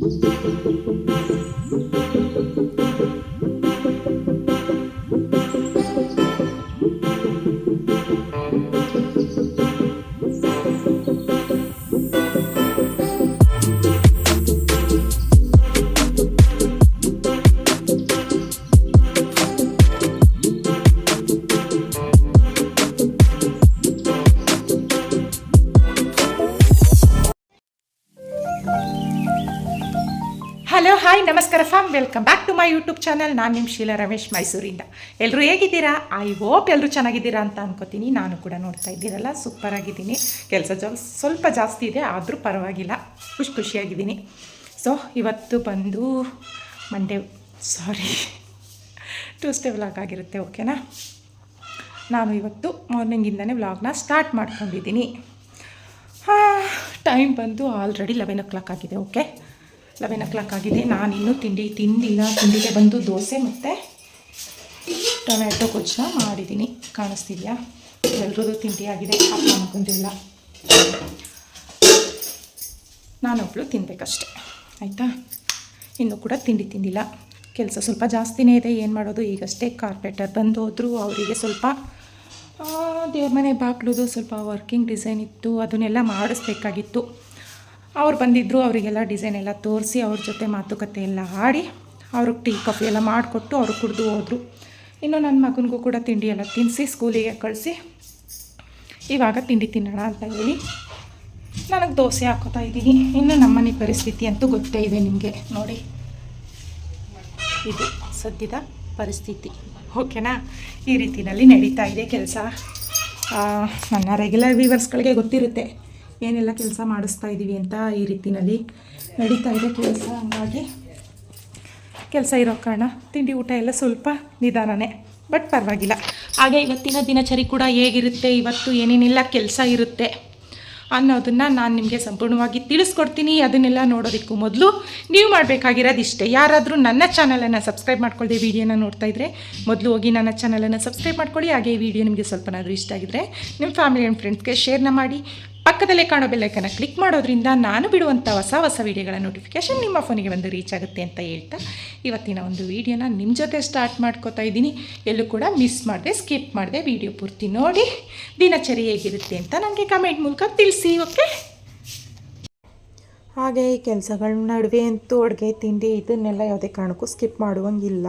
Música ನಮಸ್ಕಾರ fam welcome back to my YouTube channel ನಾನು ನಿಮ್ಮ ಶೀಲಾ ರಮೇಶ್ ಮೈಸೂರಿಂದ. ಎಲ್ಲರೂ ಹೇಗಿದ್ದೀರಾ? ಐ ಹೋಪ್ ಎಲ್ಲರೂ ಚೆನ್ನಾಗಿದ್ದೀರಾ ಅಂತ ಅನ್ಕೋತೀನಿ. ನಾನು ಕೂಡ ನೋಡ್ತಾ ಇದ್ದೀರಲ್ಲ ಸೂಪರ್ ಆಗಿದ್ದೀನಿ. ಕೆಲಸ ಜಾ, ಸ್ವಲ್ಪ ಜಾಸ್ತಿ ಇದೆ, ಆದರೂ ಪರವಾಗಿಲ್ಲ. ಖುಷಿ ಖುಷಿಯಾಗಿದ್ದೀನಿ. ಸೊ ಇವತ್ತು ಬಂದು ಮಂಡೇ ಸಾರಿ ಟ್ಯೂಸ್ಡೇ ವ್ಲಾಗ್ ಆಗಿರುತ್ತೆ ಓಕೆನಾ ನಾನು ಇವತ್ತು ಮಾರ್ನಿಂಗಿಂದನೇ ವ್ಲಾಗ್ನ ಸ್ಟಾರ್ಟ್ ಮಾಡ್ಕೊಂಡಿದ್ದೀನಿ. ಟೈಮ್ ಬಂದು ಆಲ್ರೆಡಿ ಲೆವೆನ್ ಓ ಕ್ಲಾಕ್ ಆಗಿದೆ ಓಕೆ ಲೆವೆನ್ ಓ ಕ್ಲಾಕ್ ಆಗಿದೆ ನಾನು ಇನ್ನೂ ತಿಂಡಿ ತಿಂದಿಲ್ಲ ತಿಂಡಿಗೆ ಬಂದು ದೋಸೆ ಮತ್ತು ಟೊಮ್ಯಾಟೊ ಗೊಜ್ಜನ್ನ ಮಾಡಿದ್ದೀನಿ. ಕಾಣಿಸ್ತಿದೆಯಾ? ಎಲ್ರದ್ದು ತಿಂಡಿ ಆಗಿದೆ. ಅಪ್ಪ ಮಕ್ಕಂದಿಲ್ಲ ನಾನೊಬ್ಳು ತಿನ್ನಬೇಕಷ್ಟೆ ಆಯಿತಾ? ಇನ್ನೂ ಕೂಡ ತಿಂಡಿ ತಿಂದಿಲ್ಲ. ಕೆಲಸ ಸ್ವಲ್ಪ ಜಾಸ್ತಿನೇ ಇದೆ. ಏನು ಮಾಡೋದು? ಈಗಷ್ಟೇ ಕಾರ್ಪೆಟರ್ ಬಂದು ಹೋದರು. ಅವರಿಗೆ ಸ್ವಲ್ಪ ದೇವ್ರ ಮನೆ ಬಾಗ್ಲುದು ಸ್ವಲ್ಪ ವರ್ಕಿಂಗ್ ಡಿಸೈನ್ ಇತ್ತು. ಅದನ್ನೆಲ್ಲ ಮಾಡಿಸ್ಬೇಕಾಗಿತ್ತು. ಅವ್ರು ಬಂದಿದ್ದರು ಅವರಿಗೆಲ್ಲ ಡಿಸೈನ್ ಎಲ್ಲ ತೋರಿಸಿ ಅವ್ರ ಜೊತೆ ಮಾತುಕತೆ ಎಲ್ಲ ಆಡಿ ಅವ್ರಿಗೆ ಟೀ, ಕಾಫಿ ಎಲ್ಲ ಮಾಡಿಕೊಟ್ಟು ಅವರು ಕುಡಿದು ಹೋದರು. ಇನ್ನು ನನ್ನ ಮಗನಿಗೂ ಕೂಡ ತಿಂಡಿ ಎಲ್ಲ ತಿನ್ನಿಸಿ ಸ್ಕೂಲಿಗೆ ಕಳಿಸಿ ಇವಾಗ ತಿಂಡಿ ತಿನ್ನೋಣ ಅಂತ ಹೇಳಿ ನನಗೆ ದೋಸೆ ಹಾಕೋತಾ ಇದ್ದೀನಿ. ಇನ್ನು ನಮ್ಮನೆ ಪರಿಸ್ಥಿತಿ ಅಂತೂ ಗೊತ್ತೇ ಇದೆ ನಿಮಗೆ. ನೋಡಿ. ಇದು ಸದ್ಯದ ಪರಿಸ್ಥಿತಿ. ಓಕೆನಾ? ಈ ರೀತಿಯಲ್ಲಿ ನಡೀತಾ ಇದೆ ಕೆಲಸ. ನನ್ನ ರೆಗ್ಯುಲರ್ ವ್ಯೂವರ್ಸ್ಗಳಿಗೆ ಗೊತ್ತಿರುತ್ತೆ. ಏನೆಲ್ಲ ಕೆಲಸ ಮಾಡಿಸ್ತಾ ಇದ್ದೀವಿ ಅಂತ ಈ ರೀತಿಯಲ್ಲಿ ನಡೀತಾ ಇದೆ ಕೆಲಸ. ಹಂಗಾಗಿ ಕೆಲಸ ಇರೋ ಕಾರಣ ತಿಂಡಿ ಊಟ ಎಲ್ಲ ಸ್ವಲ್ಪ ನಿಧಾನನೇ, ಬಟ್ ಪರವಾಗಿಲ್ಲ. ಹಾಗೆ ಇವತ್ತಿನ ದಿನಚರಿ ಕೂಡ ಹೇಗಿರುತ್ತೆ, ಇವತ್ತು ಏನೇನೆಲ್ಲ ಕೆಲಸ ಇರುತ್ತೆ ಅನ್ನೋದನ್ನು ನಾನು ನಿಮಗೆ ಸಂಪೂರ್ಣವಾಗಿ ತಿಳಿಸ್ಕೊಡ್ತೀನಿ. ಅದನ್ನೆಲ್ಲ ನೋಡೋದಕ್ಕೂ ಮೊದಲು ನೀವು ಮಾಡಬೇಕಾಗಿರೋದು ಇಷ್ಟೇ. ಯಾರಾದರೂ ನನ್ನ ಚಾನಲನ್ನು ಸಬ್ಸ್ಕ್ರೈಬ್ ಮಾಡ್ಕೊಳ್ಳಿ ವಿಡಿಯೋನ ನೋಡ್ತಾ ಇದ್ದರೆ ಮೊದಲು ಹೋಗಿ ನನ್ನ ಚಾನಲನ್ನು ಸಬ್ಸ್ಕ್ರೈಬ್ ಮಾಡ್ಕೊಳ್ಳಿ. ಹಾಗೆ ಈ ವಿಡಿಯೋ ನಿಮಗೆ ಸ್ವಲ್ಪನಾದರೂ ಇಷ್ಟ ಆಗಿದ್ರೆ ನಿಮ್ಮ ಫ್ಯಾಮಿಲಿ ಆ್ಯಂಡ್ ಫ್ರೆಂಡ್ಸ್ಗೆ ಶೇರ್ನ ಮಾಡಿ. ಪಕ್ಕದಲ್ಲೇ ಕಾಣೋ ಬೆಲ್ಲೈಕನ ಕ್ಲಿಕ್ ಮಾಡೋದ್ರಿಂದ ನಾನು ಬಿಡುವಂಥ ಹೊಸ ಹೊಸ ವೀಡಿಯೋಗಳ ನೋಟಿಫಿಕೇಶನ್ ನಿಮ್ಮ ಫೋನಿಗೆ ಬಂದು ರೀಚ್ ಆಗುತ್ತೆ ಅಂತ ಹೇಳ್ತಾ ಇವತ್ತಿನ ಒಂದು ವೀಡಿಯೋನ ನಿಮ್ಮ ಜೊತೆ ಸ್ಟಾರ್ಟ್ ಮಾಡ್ಕೋತಾ ಇದ್ದೀನಿ. ಎಲ್ಲೂ ಕೂಡ ಮಿಸ್ ಮಾಡಿದೆ ಸ್ಕಿಪ್ ಮಾಡಿದೆ ವೀಡಿಯೋ ಪೂರ್ತಿ ನೋಡಿ ದಿನಚರಿ ಹೇಗಿರುತ್ತೆ ಅಂತ ನನಗೆ ಕಮೆಂಟ್ ಮೂಲಕ ತಿಳಿಸಿ ಓಕೆ ಹಾಗೆ ಈ ಕೆಲಸಗಳ ನಡುವೆ ಅಂತೂ ಅಡುಗೆ, ತಿಂಡಿ ಇದನ್ನೆಲ್ಲ ಯಾವುದೇ ಕಾರಣಕ್ಕೂ ಸ್ಕಿಪ್ ಮಾಡುವಂಗಿಲ್ಲ.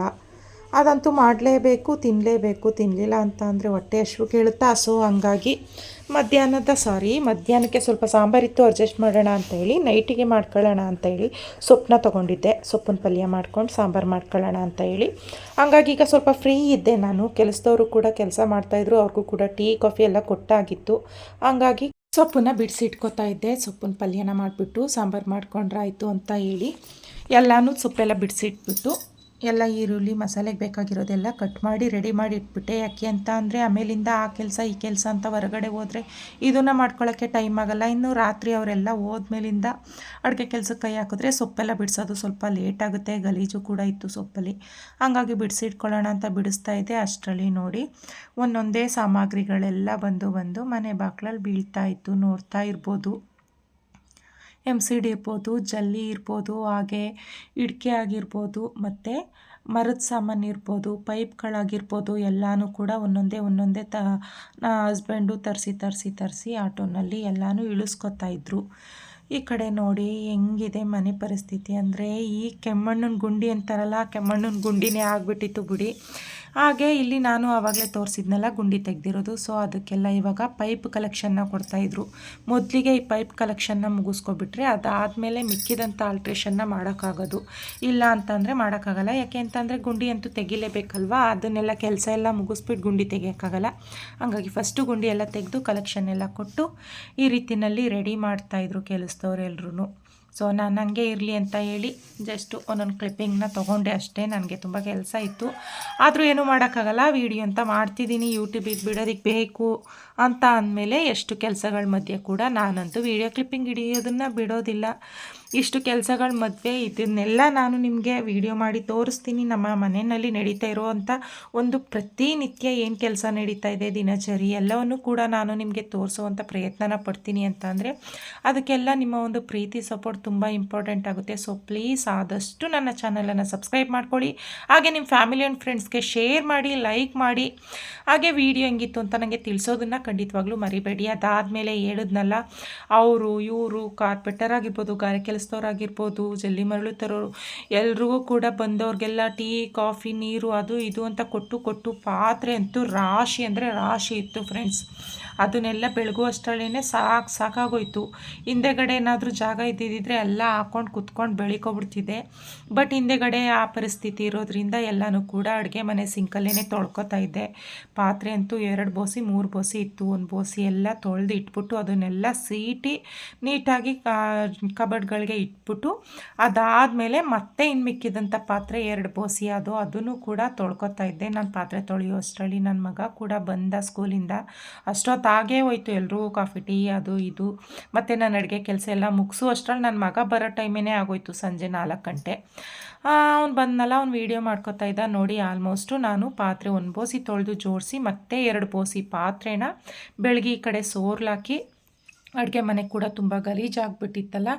ಅದಂತೂ ಮಾಡಲೇಬೇಕು ತಿನ್ನಲೇಬೇಕು ತಿನ್ನಲಿಲ್ಲ ಅಂತ ಅಂದರೆ ಹೊಟ್ಟೆ ಹಶು ಕೇಳುತ್ತಾ? ಸೊ ಹಂಗಾಗಿ ಮಧ್ಯಾಹ್ನದ ಸಾರಿ ಮಧ್ಯಾಹ್ನಕ್ಕೆ ಸ್ವಲ್ಪ ಸಾಂಬಾರಿತ್ತು ಅಡ್ಜಸ್ಟ್ ಮಾಡೋಣ ಅಂತ ಹೇಳಿ ನೈಟಿಗೆ ಮಾಡ್ಕೊಳ್ಳೋಣ ಅಂತ ಹೇಳಿ ಸೊಪ್ಪನ್ನ ತೊಗೊಂಡಿದ್ದೆ. ಸೊಪ್ಪಿನ ಪಲ್ಯ ಮಾಡ್ಕೊಂಡು ಸಾಂಬಾರು ಮಾಡ್ಕೊಳ್ಳೋಣ ಅಂತ ಹೇಳಿ. ಹಂಗಾಗಿ ಈಗ ಸ್ವಲ್ಪ ಫ್ರೀ ಇದ್ದೆ ನಾನು. ಕೆಲಸದವರು ಕೂಡ ಕೆಲಸ ಮಾಡ್ತಾಯಿದ್ರು ಅವ್ರಿಗೂ ಕೂಡ ಟೀ, ಕಾಫಿ ಎಲ್ಲ ಕೊಟ್ಟಾಗಿತ್ತು. ಹಂಗಾಗಿ ಸೊಪ್ಪನ್ನ ಬಿಡಿಸಿಟ್ಕೋತಾ ಇದ್ದೆ. ಸೊಪ್ಪಿನ ಪಲ್ಯನ ಮಾಡಿಬಿಟ್ಟು ಸಾಂಬಾರು ಮಾಡ್ಕೊಂಡ್ರಾಯಿತು ಅಂತ ಹೇಳಿ. ಎಲ್ಲನೂ ಸೊಪ್ಪೆಲ್ಲ ಬಿಡಿಸಿಟ್ಬಿಟ್ಟು ಎಲ್ಲ ಈರುಳ್ಳಿ ಮಸಾಲೆಗೆ ಬೇಕಾಗಿರೋದೆಲ್ಲ ಕಟ್ ಮಾಡಿ ರೆಡಿ ಮಾಡಿ ಇಟ್ಬಿಟ್ಟೆ. ಯಾಕೆ ಅಂತ ಅಂದರೆ, ಆಮೇಲಿಂದ ಆ ಕೆಲಸ, ಈ ಕೆಲಸ ಅಂತ ಹೊರಗಡೆ ಹೋದರೆ ಇದನ್ನು ಮಾಡ್ಕೊಳ್ಳೋಕ್ಕೆ ಟೈಮ್ ಆಗೋಲ್ಲ. ಇನ್ನು ರಾತ್ರಿ ಅವರೆಲ್ಲ ಹೋದ್ಮೇಲಿಂದ ಅಡುಗೆ ಕೆಲಸಕ್ಕೆ ಕೈ ಹಾಕಿದ್ರೆ ಸೊಪ್ಪೆಲ್ಲ ಬಿಡಿಸೋದು ಸ್ವಲ್ಪ ಲೇಟ್ ಆಗುತ್ತೆ. ಗಲೀಜು ಕೂಡ ಇತ್ತು ಸೊಪ್ಪಲ್ಲಿ. ಹಂಗಾಗಿ ಬಿಡಿಸಿಟ್ಕೊಳ್ಳೋಣ ಅಂತ ಬಿಡಿಸ್ತಾ ಇದ್ದೆ. ಅಷ್ಟರಲ್ಲಿ ನೋಡಿ ಒಂದೊಂದೇ ಸಾಮಗ್ರಿಗಳೆಲ್ಲ ಬಂದು ಬಂದು ಮನೆ ಬಾಗ್ಲಲ್ಲಿ ಬೀಳ್ತಾ ಇತ್ತು, ನೋಡ್ತಾ ಇರ್ಬೋದು. ಎಂ ಸಿ ಡಿ ಇರ್ಬೋದು, ಜಲ್ಲಿ ಇರ್ಬೋದು, ಹಾಗೆ ಇಡ್ಕೆ ಆಗಿರ್ಬೋದು, ಮತ್ತು ಮರದ ಸಾಮಾನು ಇರ್ಬೋದು, ಪೈಪ್ಗಳಾಗಿರ್ಬೋದು, ಎಲ್ಲನೂ ಕೂಡ ಒಂದೊಂದೇ ಒಂದೊಂದೇ ತ ಹಸ್ಬೆಂಡು ತರಿಸಿ ತರಿಸಿ ತರಿಸಿ ಆಟೋನಲ್ಲಿ ಎಲ್ಲನೂ ಇಳಿಸ್ಕೊತಾ ಇದ್ದರು ಈ ಕಡೆ ನೋಡಿ ಹೆಂಗಿದೆ ಮನೆ ಪರಿಸ್ಥಿತಿ. ಅಂದರೆ ಈ ಕೆಮ್ಮಣ್ಣನ ಗುಂಡಿ ಅಂತಾರಲ್ಲ, ಕೆಮ್ಮಣ್ಣನ ಗುಂಡಿನೇ ಆಗಿಬಿಟ್ಟಿತ್ತು ಬಿಡಿ. ಹಾಗೆ ಇಲ್ಲಿ ನಾನು ಆವಾಗಲೇ ತೋರಿಸಿದ್ನಲ್ಲ, ಗುಂಡಿ ತೆಗೆದಿರೋದು. ಸೊ ಅದಕ್ಕೆಲ್ಲ ಇವಾಗ ಪೈಪ್ ಕಲೆಕ್ಷನ್ನ ಕೊಡ್ತಾಯಿದ್ರು ಮೊದಲಿಗೆ ಈ ಪೈಪ್ ಕಲೆಕ್ಷನ್ನ ಮುಗಿಸ್ಕೊಬಿಟ್ರೆ ಅದಾದಮೇಲೆ ಮಿಕ್ಕಿದಂಥ ಆಲ್ಟ್ರೇಷನ್ನ ಮಾಡೋಕ್ಕಾಗೋದು. ಇಲ್ಲ ಅಂತಂದರೆ ಮಾಡೋಕ್ಕಾಗಲ್ಲ. ಯಾಕೆ ಅಂತಂದರೆ ಗುಂಡಿ ಅಂತೂ ತೆಗಿಲೇಬೇಕಲ್ವಾ? ಅದನ್ನೆಲ್ಲ ಕೆಲಸ ಎಲ್ಲ ಮುಗಿಸ್ಬಿಟ್ಟು ಗುಂಡಿ ತೆಗಿಯೋಕ್ಕಾಗಲ್ಲ. ಹಾಗಾಗಿ ಫಸ್ಟು ಗುಂಡಿ ಎಲ್ಲ ತೆಗೆದು ಕಲೆಕ್ಷನ್ ಎಲ್ಲ ಕೊಟ್ಟು ಈ ರೀತಿಯಲ್ಲಿ ರೆಡಿ ಮಾಡ್ತಾಯಿದ್ರು ಕೆಲಸದವ್ರು ಎಲ್ರೂ ಸೊ ನಾನು ನನಗೆ ಇರಲಿ ಅಂತ ಹೇಳಿ ಜಸ್ಟು ಒಂದೊಂದು ಕ್ಲಿಪ್ಪಿಂಗ್ನ ತೊಗೊಂಡೆ ಅಷ್ಟೇ. ನನಗೆ ತುಂಬ ಕೆಲಸ ಇತ್ತು. ಆದರೂ ಏನೂ ಮಾಡೋಕ್ಕಾಗಲ್ಲ. ವೀಡಿಯೋ ಅಂತ ಮಾಡ್ತಿದ್ದೀನಿ. ಯೂಟ್ಯೂಬಿಗೆ ಬಿಡೋದಕ್ಕೆ ಬೇಕು ಅಂತ ಅಂದಮೇಲೆ ಎಷ್ಟು ಕೆಲಸಗಳ ಮಧ್ಯೆ ಕೂಡ ನಾನಂತೂ ವೀಡಿಯೋ ಕ್ಲಿಪ್ಪಿಂಗ್ ಹಿಡಿಯೋದನ್ನು ಬಿಡೋದಿಲ್ಲ. ಇಷ್ಟು ಕೆಲಸಗಳ ಮದುವೆ ಇದನ್ನೆಲ್ಲ ನಾನು ನಿಮಗೆ ವಿಡಿಯೋ ಮಾಡಿ ತೋರಿಸ್ತೀನಿ. ನಮ್ಮ ಮನೆಯಲ್ಲಿ ನಡೀತಾ ಇರುವಂಥ ಒಂದು ಪ್ರತಿನಿತ್ಯ ಏನು ಕೆಲಸ ನಡೀತಾ ಇದೆ, ದಿನಚರಿ ಎಲ್ಲವನ್ನು ಕೂಡ ನಾನು ನಿಮಗೆ ತೋರಿಸುವಂಥ ಪ್ರಯತ್ನನ ಪಡ್ತೀನಿ ಅಂತ ಅದಕ್ಕೆಲ್ಲ ನಿಮ್ಮ ಒಂದು ಪ್ರೀತಿ ಸಪೋರ್ಟ್ ತುಂಬ ಇಂಪಾರ್ಟೆಂಟ್ ಆಗುತ್ತೆ. ಸೊ ಪ್ಲೀಸ್ ಆದಷ್ಟು ನನ್ನ ಚಾನಲನ್ನು ಸಬ್ಸ್ಕ್ರೈಬ್ ಮಾಡ್ಕೊಳ್ಳಿ. ಹಾಗೆ ನಿಮ್ಮ ಫ್ಯಾಮಿಲಿ ಆ್ಯಂಡ್ ಫ್ರೆಂಡ್ಸ್ಗೆ ಶೇರ್ ಮಾಡಿ ಲೈಕ್ ಮಾಡಿ. ಹಾಗೆ ವಿಡಿಯೋ ಹೆಂಗಿತ್ತು ಅಂತ ನನಗೆ ತಿಳಿಸೋದನ್ನು ಖಂಡಿತವಾಗ್ಲೂ ಮರಿಬೇಡಿ. ಅದಾದಮೇಲೆ ಹೇಳಿದ್ನಲ್ಲ, ಅವರು, ಇವರು ಕಾರ್ಪೆಟರ್ ಆಗಿರ್ಬೋದು ಗಾರೆ ಕೆಲಸದವ್ರಾಗಿರ್ಬೋದು ಜಲ್ಲಿ ಮರಳು ತರೋರು, ಎಲ್ರಿಗೂ ಕೂಡ ಬಂದವ್ರಿಗೆಲ್ಲ ಟೀ, ಕಾಫಿ, ನೀರು ಅದು ಇದು ಅಂತ ಕೊಟ್ಟು ಕೊಟ್ಟು ಪಾತ್ರೆ ಅಂತೂ ರಾಶಿ ಅಂದರೆ ರಾಶಿ ಇತ್ತು ಫ್ರೆಂಡ್ಸ್ ಅದನ್ನೆಲ್ಲ ಬೆಳಗುವಷ್ಟರಲ್ಲೇ ಸಾಕು ಸಾಕಾಗೋಯ್ತು. ಹಿಂದೆಗಡೆ ಏನಾದರೂ ಜಾಗ ಇದ್ದಿದ್ದರೆ ಎಲ್ಲ ಹಾಕ್ಕೊಂಡು ಕುತ್ಕೊಂಡು ಬೆಳಿಕೊಬಿಡ್ತಿದ್ದೆ. ಬಟ್ ಹಿಂದೆಗಡೆ ಆ ಪರಿಸ್ಥಿತಿ ಇರೋದ್ರಿಂದ ಎಲ್ಲನೂ ಕೂಡ ಅಡುಗೆ ಮನೆ ಸಿಂಕಲ್ಲೇ ತೊಳ್ಕೊತಾ ಇದ್ದೆ. ಪಾತ್ರೆ ಅಂತೂ ಎರಡು ಬೋಸಿ, ಮೂರು ಬೋಸಿ ಇತ್ತು. ಒಂದು ಬೋಸಿ ಎಲ್ಲ ತೊಳೆದು ಇಟ್ಬಿಟ್ಟು ಅದನ್ನೆಲ್ಲ ಸೀಟಿ ನೀಟಾಗಿ ಕಬಡ್ಗಳಿಗೆ ಇಟ್ಬಿಟ್ಟು ಅದಾದಮೇಲೆ ಮತ್ತೆ ಇನ್ನು ಮಿಕ್ಕಿದಂಥ ಪಾತ್ರೆ ಎರಡು ಬೋಸಿ ಅದು ಅದನ್ನು ಕೂಡ ತೊಳ್ಕೊತಾ ಇದ್ದೆ. ನಾನು ಪಾತ್ರೆ ತೊಳೆಯೋ ಅಷ್ಟರಲ್ಲಿ ನನ್ನ ಮಗ ಕೂಡ ಬಂದ ಸ್ಕೂಲಿಂದ ಅಷ್ಟೊತ್ತಾಗೇ ಹೋಯ್ತು ಎಲ್ಲರೂ ಕಾಫಿ, ಟೀ, ಅದು ಇದು. ಮತ್ತು ನಾನು ಅಡುಗೆ ಕೆಲಸ ಎಲ್ಲ ಮುಗಿಸು ಅಷ್ಟರಲ್ಲಿ ನನ್ನ ಮಗ ಬರೋ ಟೈಮೇ ಆಗೋಯ್ತು ಸಂಜೆ ನಾಲ್ಕು ಗಂಟೆ. ಅವ್ನು ಬಂದನಲ್ಲ, ಅವ್ನು ವೀಡಿಯೋ ಮಾಡ್ಕೊತಾ ಇದ್ದ. ನೋಡಿ, ಆಲ್ಮೋಸ್ಟು ನಾನು ಪಾತ್ರೆ ಒಂದು ಬೋಸಿ ತೊಳೆದು ಜೋಡಿಸಿ ಮತ್ತೆ ಎರಡು ಬೋಸಿ ಪಾತ್ರೆನ ಬೆಳಗ್ಗೆ ಈ ಕಡೆ ಸೋರ್ಲಾಕಿ ಅಡುಗೆ ಮನೆ ಕೂಡ ತುಂಬ ಗಲೀಜಾಗ್ಬಿಟ್ಟಿತ್ತಲ್ಲ,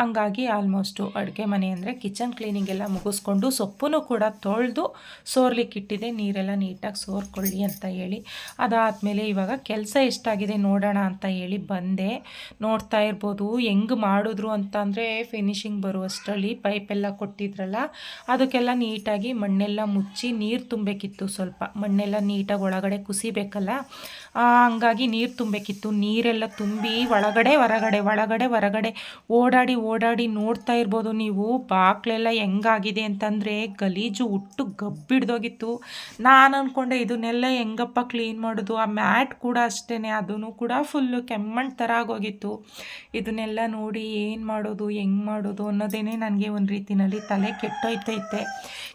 ಹಂಗಾಗಿ ಆಲ್ಮೋಸ್ಟು ಅಡುಗೆ ಮನೆ ಅಂದರೆ ಕಿಚನ್ ಕ್ಲೀನಿಂಗ್ ಎಲ್ಲ ಮುಗಿಸ್ಕೊಂಡು ಸೊಪ್ಪು ಕೂಡ ತೊಳೆದು ಸೋರ್ಲಿಕ್ಕೆ ಇಟ್ಟಿದೆ, ನೀರೆಲ್ಲ ನೀಟಾಗಿ ಸೋರ್ಕೊಳ್ಳಿ ಅಂತ ಹೇಳಿ. ಅದಾದಮೇಲೆ ಇವಾಗ ಕೆಲಸ ಎಷ್ಟಾಗಿದೆ ನೋಡೋಣ ಅಂತ ಹೇಳಿ ಬಂದೆ. ನೋಡ್ತಾ ಇರ್ಬೋದು, ಹೆಂಗೆ ಮಾಡಿದ್ರು ಅಂತ ಅಂದರೆ ಫಿನಿಶಿಂಗ್ ಬರುವಷ್ಟರಲ್ಲಿ ಪೈಪೆಲ್ಲ ಕೊಟ್ಟಿದ್ರಲ್ಲ, ಅದಕ್ಕೆಲ್ಲ ನೀಟಾಗಿ ಮಣ್ಣೆಲ್ಲ ಮುಚ್ಚಿ ನೀರು ತುಂಬಬೇಕಿತ್ತು ಸ್ವಲ್ಪ. ಮಣ್ಣೆಲ್ಲ ನೀಟಾಗಿ ಒಳಗಡೆ ಕುಸಿಬೇಕಲ್ಲ ಹಂಗಾಗಿ ನೀರು ತುಂಬಬೇಕಿತ್ತು. ನೀರೆಲ್ಲ ತುಂಬಿ ಒಳಗಡೆ, ಹೊರಗಡೆ ಒಳಗಡೆ, ಹೊರಗಡೆ ಓಡಾಡಿ ಓಡಾಡಿ ನೋಡ್ತಾ ಇರ್ಬೋದು ನೀವು. ಬಾಕ್ಲೆಲ್ಲ ಹೆಂಗಾಗಿದೆ ಅಂತಂದರೆ ಗಲೀಜು ಉಟ್ಟು ಗಬ್ಬಿಡ್ದೋಗಿತ್ತು. ನಾನು ಅಂದ್ಕೊಂಡೆ ಇದನ್ನೆಲ್ಲ ಹೆಂಗಪ್ಪ ಕ್ಲೀನ್ ಮಾಡೋದು? ಆ ಮ್ಯಾಟ್ ಕೂಡ ಅಷ್ಟೇ ಅದೂ ಕೂಡ ಫುಲ್ಲು ಕೆಮ್ಮಣ್ಣು ಥರ ಆಗೋಗಿತ್ತು. ಇದನ್ನೆಲ್ಲ ನೋಡಿ ಏನು ಮಾಡೋದು, ಹೆಂಗೆ ಮಾಡೋದು ಅನ್ನೋದೇನೆ ನನಗೆ ಒಂದು ರೀತಿಯಲ್ಲಿ ತಲೆ ಕೆಟ್ಟೋಯ್ತೈತೆ.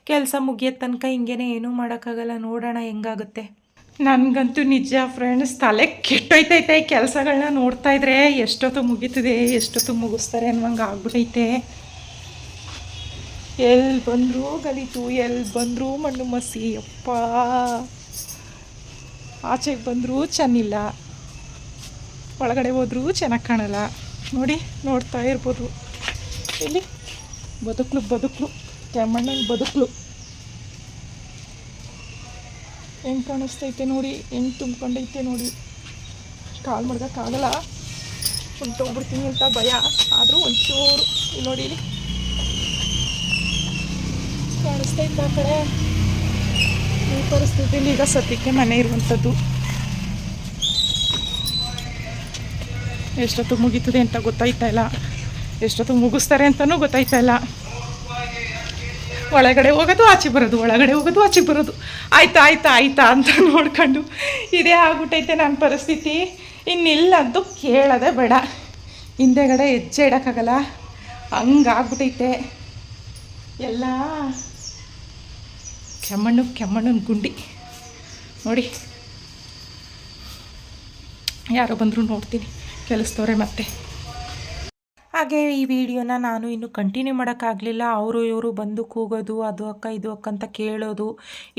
ಕೆಲಸ ಮುಗಿಯೋ ತನಕ ಹಿಂಗೇನೆ ಏನೂ ಮಾಡೋಕ್ಕಾಗಲ್ಲ. ನೋಡೋಣ ಹೆಂಗಾಗುತ್ತೆ. ನನಗಂತೂ ನಿಜ ಫ್ರೆಂಡ್ಸ್ ತಲೆ ಕೆಟ್ಟೋಯ್ತೈತೆ. ಕೆಲಸಗಳನ್ನ ನೋಡ್ತಾ ಇದ್ರೆ ಎಷ್ಟೊತ್ತು ಮುಗೀತದೆ, ಎಷ್ಟೊತ್ತು ಮುಗಿಸ್ತಾರೆ ಅನ್ನೋಂಗೆ ಆಗ್ಬಿಟ್ಟೈತೆ ಎಲ್ಲಿ ಬಂದರೂ ಗಲೀತು ಎಲ್ಲಿ ಬಂದರೂ ಮಣ್ಣು ಮಸಿ ಅಪ್ಪ ಆಚೆಗೆ ಬಂದರೂ ಚೆನ್ನಿಲ್ಲ. ಒಳಗಡೆ ಹೋದರೂ ಚೆನ್ನಾಗಿ ಕಾಣಲ್ಲ. ನೋಡಿ, ನೋಡ್ತಾ ಇರ್ಬೋದು. ಇಲ್ಲಿ ಬದುಕಲು ಬದುಕಲು. ಕೆಮ್ಮಣ್ಣಲ್ಲಿ ಬದುಕಲು. ಹೆಂಗೆ ಕಾಣಿಸ್ತೈತೆ ನೋಡಿ ಹೆಂಗೆ ತುಂಬ್ಕೊಂಡೈತೆ ನೋಡಿ. ಕಾಲು ಮಡ್ಗೋಕ್ಕಾಗಲ್ಲ ಹೊಂಟೋಗ್ಬಿಡ್ತೀನಿ ಅಂತ ಭಯ. ಆದರೂ ಒಂಚೂರು, ಇಲ್ಲಿ ನೋಡಿ ಕಾಣಿಸ್ತೈತೆ ಆ ಕಡೆ ಈ ಪರಿಸ್ಥಿತಿಯಲ್ಲಿ ಈಗ ಸದ್ಯಕ್ಕೆ ಮನೆ ಇರುವಂಥದ್ದು. ಎಷ್ಟೊತ್ತು ಮುಗೀತದೆ ಅಂತ ಗೊತ್ತಾಯ್ತಾ ಇಲ್ಲ. ಎಷ್ಟೊತ್ತು ಮುಗಿಸ್ತಾರೆ ಅಂತಲೂ ಗೊತ್ತಾಯ್ತಾ ಇಲ್ಲ. ಒಳಗಡೆ ಹೋಗೋದು, ಆಚೆ ಬರೋದು, ಒಳಗಡೆ ಹೋಗೋದು, ಆಚೆ ಬರೋದು. ಆಯ್ತಾ ಆಯ್ತಾ ಆಯ್ತಾ ಅಂತ ನೋಡ್ಕೊಂಡು ಇದೇ ಆಗ್ಬಿಟ್ಟೈತೆ ನನ್ನ ಪರಿಸ್ಥಿತಿ. ಇನ್ನಿಲ್ಲಂತೂ ಕೇಳೋದೆ ಬೇಡ. ಹಿಂದೆಗಡೆ ಹೆಜ್ಜೆ ಇಡೋಕ್ಕಾಗಲ್ಲ. ಹಂಗಾಗ್ಬಿಟ್ಟೈತೆ. ಎಲ್ಲ ಕೆಮ್ಮಣ್ಣು, ಕೆಮ್ಮಣ್ಣನ ಗುಂಡಿ. ನೋಡಿ. ಯಾರೋ ಬಂದರೂ ನೋಡ್ತೀನಿ. ಕೆಲಸದವ್ರೆ ಮತ್ತೆ. ಹಾಗೆ ಈ ವಿಡಿಯೋನ ನಾನು ಇನ್ನು ಕಂಟಿನ್ಯೂ ಮಾಡೋಕ್ಕಾಗಲಿಲ್ಲ. ಅವರು ಇವರು ಬಂದು ಕೂಗೋದು, ಅದು ಅಕ್ಕ, ಇದು ಅಕ್ಕ ಅಂತ ಕೇಳೋದು,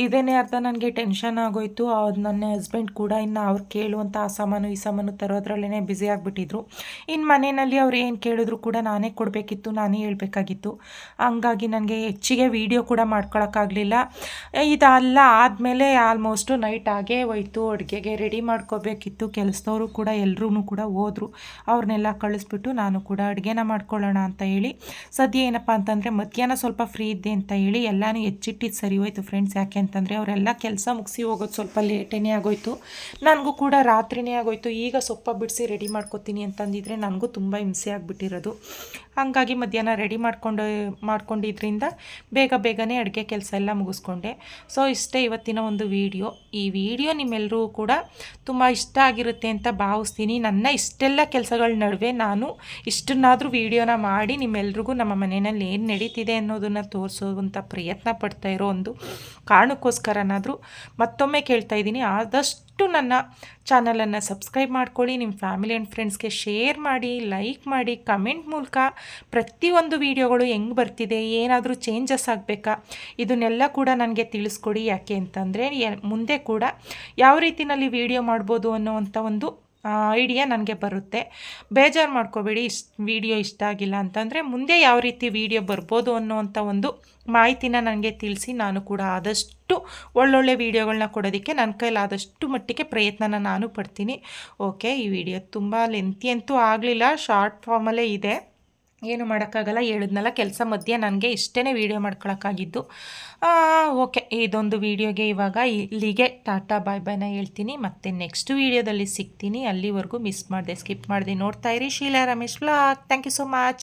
ಇದೇನೇ ಅರ್ಥ ನನಗೆ ಟೆನ್ಷನ್ ಆಗೋಯ್ತು. ಅದು ನನ್ನ ಹಸ್ಬೆಂಡ್ ಕೂಡ ಇನ್ನು ಅವ್ರು ಕೇಳುವಂಥ ಆ ಸಾಮಾನು, ಈ ಸಾಮಾನು ತರೋದ್ರಲ್ಲೇ ಬ್ಯುಸಿ ಆಗಿಬಿಟ್ಟಿದ್ರು. ಇನ್ನು ಮನೆಯಲ್ಲಿ ಅವ್ರು ಏನು ಕೇಳಿದ್ರು ಕೂಡ ನಾನೇ ಕೊಡಬೇಕಿತ್ತು, ನಾನೇ ಹೇಳಬೇಕಾಗಿತ್ತು. ಹಂಗಾಗಿ ನನಗೆ ಹೆಚ್ಚಿಗೆ ವಿಡಿಯೋ ಕೂಡ ಮಾಡ್ಕೊಳಕ್ಕಾಗಲಿಲ್ಲ. ಇದೆಲ್ಲ ಆದಮೇಲೆ ಆಲ್ಮೋಸ್ಟು ನೈಟ್ ಆಗೇ ಹೋಯ್ತು. ಅಡುಗೆಗೆ ರೆಡಿ ಮಾಡ್ಕೋಬೇಕಿತ್ತು. ಕೆಲಸದವರು ಕೂಡ ಎಲ್ಲರೂ ಕೂಡ ಹೋದರು. ಅವ್ರನ್ನೆಲ್ಲ ಕಳಿಸ್ಬಿಟ್ಟು ನಾನು ಕೂಡ ಅಡುಗೆ ಅಡುಗೆನ ಮಾಡ್ಕೊಳ್ಳೋಣ ಅಂತ ಹೇಳಿ. ಸದ್ಯ ಏನಪ್ಪ ಅಂತಂದರೆ ಮಧ್ಯಾಹ್ನ ಸ್ವಲ್ಪ ಫ್ರೀ ಇದ್ದೆ ಅಂತ ಹೇಳಿ ಎಲ್ಲನೂ ಹೆಚ್ಚಿಟ್ಟಿದ್ದು ಸರಿ ಹೋಯ್ತು ಫ್ರೆಂಡ್ಸ್ ಯಾಕೆ ಅಂತಂದರೆ ಅವರೆಲ್ಲ ಕೆಲಸ ಮುಗಿಸಿ ಹೋಗೋದು ಸ್ವಲ್ಪ ಲೇಟೇ ಆಗೋಯ್ತು. ನನಗೂ ಕೂಡ ರಾತ್ರಿನೇ ಆಗೋಯ್ತು. ಈಗ ಸೊಪ್ಪ ಬಿಡಿಸಿ ರೆಡಿ ಮಾಡ್ಕೊತೀನಿ ಅಂತಂದಿದ್ರೆ ನನಗೂ ತುಂಬ ಹಿಂಸೆ ಆಗಿಬಿಟ್ಟಿರೋದು. ಹಾಗಾಗಿ ಮಧ್ಯಾಹ್ನ ರೆಡಿ ಮಾಡ್ಕೊಂಡು, ಮಾಡ್ಕೊಂಡಿದ್ರಿಂದ ಬೇಗ ಬೇಗನೆ ಅಡುಗೆ ಕೆಲಸ ಎಲ್ಲ ಮುಗಿಸ್ಕೊಂಡೆ. ಸೊ ಇಷ್ಟೇ ಇವತ್ತಿನ ಒಂದು ವಿಡಿಯೋ ಈ ವಿಡಿಯೋ ನಿಮ್ಮೆಲ್ಲರೂ ಕೂಡ ತುಂಬ ಇಷ್ಟ ಆಗಿರುತ್ತೆ ಅಂತ ಭಾವಿಸ್ತೀನಿ. ನನ್ನ ಇಷ್ಟೆಲ್ಲ ಕೆಲಸಗಳ ನಡುವೆ ನಾನು ಇಷ್ಟನ್ನಾದರೂ ಏನಾದರೂ ವೀಡಿಯೋನ ಮಾಡಿ ನಿಮ್ಮೆಲ್ರಿಗೂ ನಮ್ಮ ಮನೆಯಲ್ಲಿ ಏನು ನಡೀತಿದೆ ಅನ್ನೋದನ್ನು ತೋರಿಸೋವಂಥ ಪ್ರಯತ್ನ ಪಡ್ತಾ ಇರೋ ಒಂದು ಕಾರಣಕ್ಕೋಸ್ಕರನಾದರೂ ಮತ್ತೊಮ್ಮೆ ಕೇಳ್ತಾ ಇದ್ದೀನಿ. ಆದಷ್ಟು ನನ್ನ ಚಾನಲನ್ನು ಸಬ್ಸ್ಕ್ರೈಬ್ ಮಾಡ್ಕೊಳ್ಳಿ ನಿಮ್ಮ ಫ್ಯಾಮಿಲಿ ಆ್ಯಂಡ್ ಫ್ರೆಂಡ್ಸ್ಗೆ ಶೇರ್ ಮಾಡಿ, ಲೈಕ್ ಮಾಡಿ, ಕಮೆಂಟ್ ಮೂಲಕ ಪ್ರತಿಯೊಂದು ವೀಡಿಯೋಗಳು ಹೆಂಗೆ ಬರ್ತಿದೆ, ಏನಾದರೂ ಚೇಂಜಸ್ ಆಗಬೇಕಾ, ಇದನ್ನೆಲ್ಲ ಕೂಡ ನನಗೆ ತಿಳಿಸ್ಕೊಡಿ. ಯಾಕೆ ಅಂತಂದರೆ ಮುಂದೆ ಕೂಡ ಯಾವ ರೀತಿಯಲ್ಲಿ ವೀಡಿಯೋ ಮಾಡ್ಬೋದು ಅನ್ನೋವಂಥ ಒಂದು ಐಡಿಯಾ ನನಗೆ ಬರುತ್ತೆ. ಬೇಜಾರು ಮಾಡ್ಕೋಬೇಡಿ, ಇಷ್ಟ ವೀಡಿಯೋ ಇಷ್ಟ ಆಗಿಲ್ಲ ಅಂತಂದರೆ ಮುಂದೆ ಯಾವ ರೀತಿ ವೀಡಿಯೋ ಬರ್ಬೋದು ಅನ್ನೋವಂಥ ಒಂದು ಮಾಹಿತಿನ ನನಗೆ ತಿಳಿಸಿ ನಾನು ಕೂಡ ಆದಷ್ಟು ಒಳ್ಳೊಳ್ಳೆ ವೀಡಿಯೋಗಳನ್ನ ಕೊಡೋದಕ್ಕೆ ನನ್ನ ಕೈಲಾದಷ್ಟು ಮಟ್ಟಿಗೆ ಪ್ರಯತ್ನನ ನಾನು ಪಡ್ತೀನಿ. ಓಕೆ, ಈ ವಿಡಿಯೋ ತುಂಬ ಲೆಂತಿ ಅಂತೂ ಆಗಲಿಲ್ಲ ಶಾರ್ಟ್ ಫಾರ್ಮಲ್ಲೇ ಇದೆ. ಏನು ಮಾಡೋಕ್ಕಾಗಲ್ಲ, ಹೇಳಿದ್ನಲ್ಲ, ಕೆಲಸ ಮಧ್ಯೆ ನನಗೆ ಇಷ್ಟೇ ವೀಡಿಯೋ ಮಾಡ್ಕೊಳಕ್ಕಾಗಿದ್ದು. ಓಕೆ ಇದೊಂದು ವೀಡಿಯೋಗೆ ಇವಾಗ ಇಲ್ಲಿಗೆ ಟಾಟಾ ಬಾಯ್ ಬಾಯ್ನ ಹೇಳ್ತೀನಿ. ಮತ್ತು ನೆಕ್ಸ್ಟ್ ವೀಡಿಯೋದಲ್ಲಿ ಸಿಗ್ತೀನಿ. ಅಲ್ಲಿವರೆಗೂ ಮಿಸ್ ಮಾಡಿದೆ ಸ್ಕಿಪ್ ಮಾಡಿದೆ ನೋಡ್ತಾ ಇರಿ. Sheela, Ramesh vlog thank you so much